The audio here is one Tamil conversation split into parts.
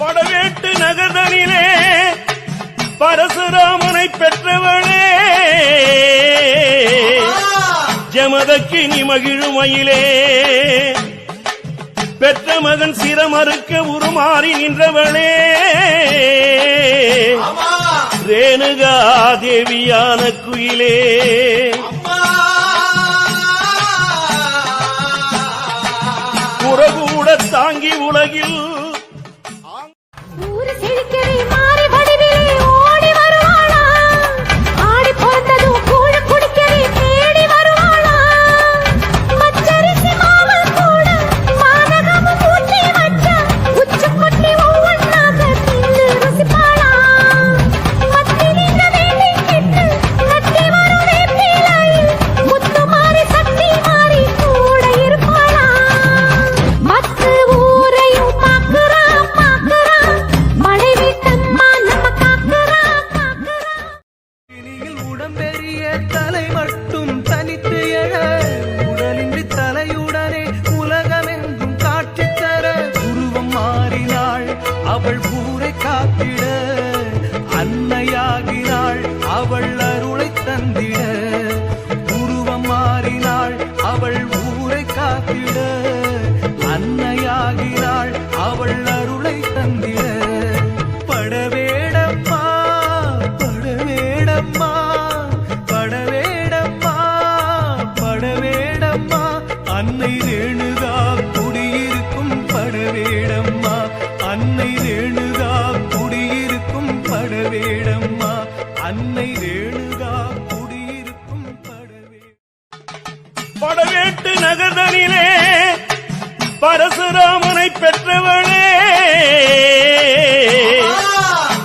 படவேட்டு நகர்தனிலே பரசுராமனை பெற்றவளே ஜமதக்கு நீ மகிழுமையிலே. பெற்ற மகன் சிரமறுக்க உருமாறி நின்றவளே ரேணுகா தேவியான குயிலே. குறகூட தாங்கி உலகில் செழிக்கவே அன்னை ரேணுதா குடியிருக்கும் படவேடம்மா. அன்னை ரேணுதா குடியிருக்கும் படவேடம்மா. அன்னை ரேணுதா குடியிருக்கும் படவே படவேட்டு நகர்தனிலே பரசுராமனை பெற்றவளே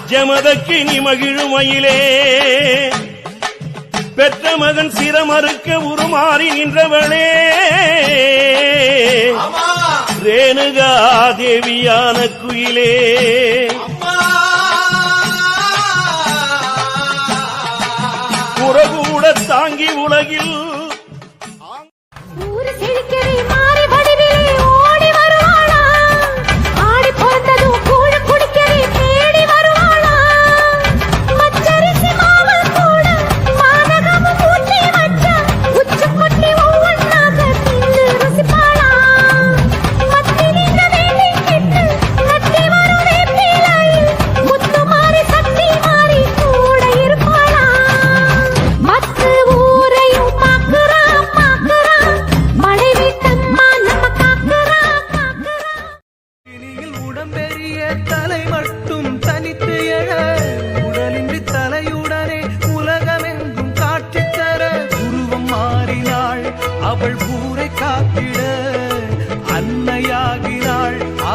ஜமதக்கினி மகிழுமையிலே பெற்ற மகன் சிரமறுக்க உருமாறி நின்றவளே. ரேணுகா தேவியான குயிலே. குறகூட தாங்கி உலகில். ஊர் செழிக்கிறேமா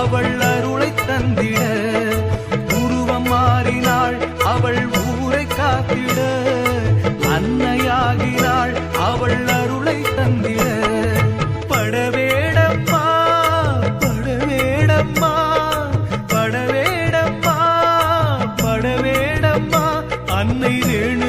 அவள் அருளை தந்திட. உருவம் மாறினாள் அவள் ஊரை காத்திட. அன்னையாகிறாள் அவள் அருளை தந்திட. படவேடப்பா படவேடப்பா படவேடப்பா படவேடப்பா. அன்னை வேணு